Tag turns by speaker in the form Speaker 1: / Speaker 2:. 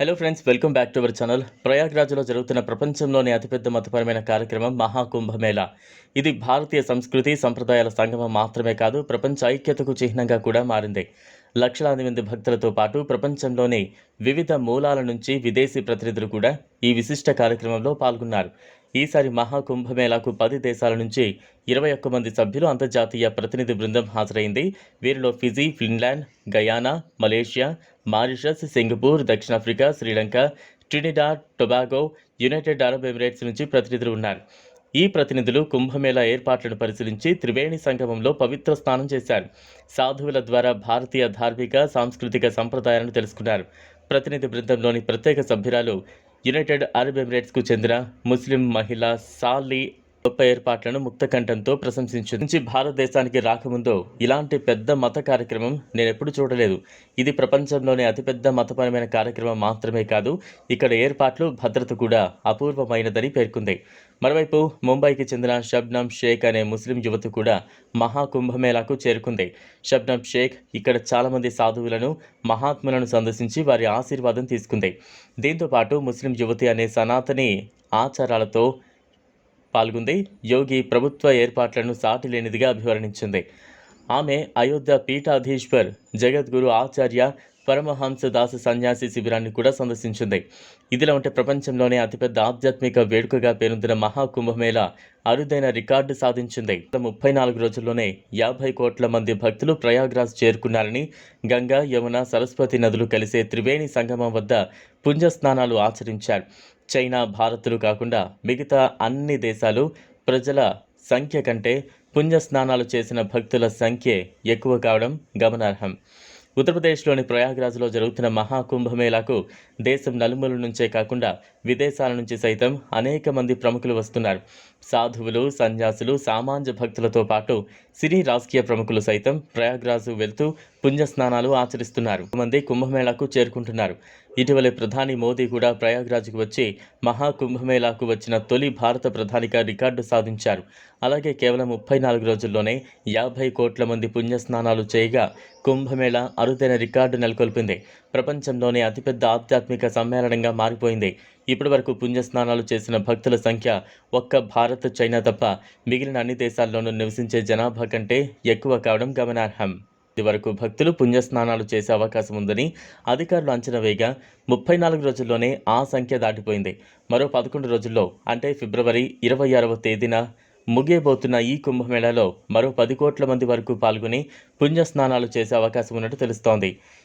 Speaker 1: Hello friends welcome back to our channel ప్రయాగ్రాజ్లో జరుగుతున్న ప్రపంచంలోని అతిపెద్ద మతపరమైన కార్యక్రమం మహాకుంభమేళా. ఇది భారతీయ సంస్కృతి సంప్రదాయాల సంగమం మాత్రమే కాదు ప్రపంచ ఐక్యతకు చిహ్నంగా కూడా మారింది. లక్షలాది మంది భక్తులతో పాటు ప్రపంచంలోని వివిధ మూలాల నుంచి విదేశీ ప్రతినిధులు కూడా ఈ విశిష్ట కార్యక్రమంలో పాల్గొన్నారు. ఈసారి మహాకుంభమేళాకు పది దేశాల నుంచి ఇరవై ఒక్క మంది సభ్యులు అంతర్జాతీయ ప్రతినిధి బృందం హాజరైంది. వీరిలో Fiji Finland Guyana Malaysia Mauritius Singapore దక్షిణాఫ్రికా Sri Lanka Trinidad Tobago United Arab Emirates నుంచి ప్రతినిధులు ఉన్నారు. ఈ ప్రతినిధులు కుంభమేళా ఏర్పాట్లను పరిశీలించి త్రివేణి సంగమంలో పవిత్ర స్నానం చేశారు. సాధువుల ద్వారా భారతీయ ధార్మిక సాంస్కృతిక సంప్రదాయాలను తెలుసుకున్నారు. ప్రతినిధి బృందంలోని ప్రత్యేక సభ్యురాలు యునైటెడ్ అరబ్ ఎమిరేట్స్కు చెందిన ముస్లిం మహిళ సాలీ గొప్ప ఏర్పాట్లను ముక్తకంఠంతో ప్రశంసించింది. నుంచి భారతదేశానికి రాకముందు ఇలాంటి పెద్ద మత కార్యక్రమం నేను ఎప్పుడు చూడలేదు. ఇది ప్రపంచంలోనే అతిపెద్ద మతపరమైన కార్యక్రమం మాత్రమే కాదు ఇక్కడ ఏర్పాట్లు భద్రత కూడా అపూర్వమైనదని పేర్కొంది. మరోవైపు ముంబైకి చెందిన షబ్నమ్ షేక్ అనే ముస్లిం యువతి కూడా మహాకుంభమేళాకు చేరుకుంది. షబ్నమ్ షేక్ ఇక్కడ చాలామంది సాధువులను మహాత్ములను సందర్శించి వారి ఆశీర్వాదం తీసుకుంది. దీంతో పాటు ముస్లిం యువతి అనే సనాతని ఆచారాలతో పాల్గొంది. యోగి ప్రభుత్వ ఏర్పాట్లను సాటిలేనిదిగా అభివర్ణించింది. ఆమె అయోధ్య పీఠాధీశ్వర్ జగద్గురు ఆచార్య పరమహంస దాస సన్యాసి శిబిరాన్ని కూడా సందర్శించింది. ఇదిలా ఉంటే ప్రపంచంలోనే అతిపెద్ద ఆధ్యాత్మిక వేడుకగా పేరొందిన మహాకుంభమేళ అరుదైన రికార్డు సాధించింది. ముప్పై నాలుగు రోజుల్లోనే యాభై కోట్ల మంది భక్తులు ప్రయాగ్రాజ్ చేరుకున్నారని గంగా యమున సరస్వతి నదులు కలిసే త్రివేణి సంగమం వద్ద పుంజస్నానాలు ఆచరించారు. చైనా భారత్లు కాకుండా మిగతా అన్ని దేశాలు ప్రజల సంఖ్య కంటే పుణ్యస్నానాలు చేసిన భక్తుల సంఖ్యే ఎక్కువ కావడం గమనార్హం. ఉత్తరప్రదేశ్లోని ప్రయాగ్రాజ్లో జరుగుతున్న మహాకుంభమేళాకు దేశం నలుమూల నుంచే కాకుండా విదేశాల నుంచి సైతం అనేక మంది ప్రముఖులు వస్తున్నారు. సాధువులు సన్యాసులు సామాన్య భక్తులతో పాటు సినీ రాజకీయ ప్రముఖులు సైతం ప్రయాగ్రాజు వెళ్తూ పుణ్యస్నానాలు ఆచరిస్తున్నారు. మంది కుంభమేళాకు చేరుకుంటున్నారు. ఇటీవలే ప్రధాని మోదీ కూడా ప్రయాగ్రాజ్కు వచ్చి మహాకుంభమేళాకు వచ్చిన తొలి భారత ప్రధానిగా రికార్డు సాధించారు. అలాగే కేవలం ముప్పై నాలుగు రోజుల్లోనే యాభై కోట్ల మంది పుణ్యస్నానాలు చేయగా కుంభమేళా అరుదైన రికార్డు నెలకొల్పింది. ప్రపంచంలోనే అతిపెద్ద ఆధ్యాత్మిక సమ్మేళనంగా మారిపోయింది. ఇప్పటి వరకు పుణ్యస్నానాలు చేసిన భక్తుల సంఖ్య ఒక్క భారత్ చైనా తప్ప మిగిలిన అన్ని దేశాల్లోనూ నివసించే జనాభా కంటే ఎక్కువ కావడం గమనార్హం. ఇది వరకు భక్తులు పుణ్యస్నానాలు చేసే అవకాశం ఉందని అధికారులు అంచనా వేయగా ముప్పై నాలుగు రోజుల్లోనే ఆ సంఖ్య దాటిపోయింది. మరో పదకొండు రోజుల్లో అంటే ఫిబ్రవరి ఇరవై ఆరవ తేదీన ముగియబోతున్న ఈ కుంభమేళాలో మరో పది కోట్ల మంది వరకు పాల్గొని పుణ్యస్నానాలు చేసే అవకాశం ఉన్నట్టు తెలుస్తోంది.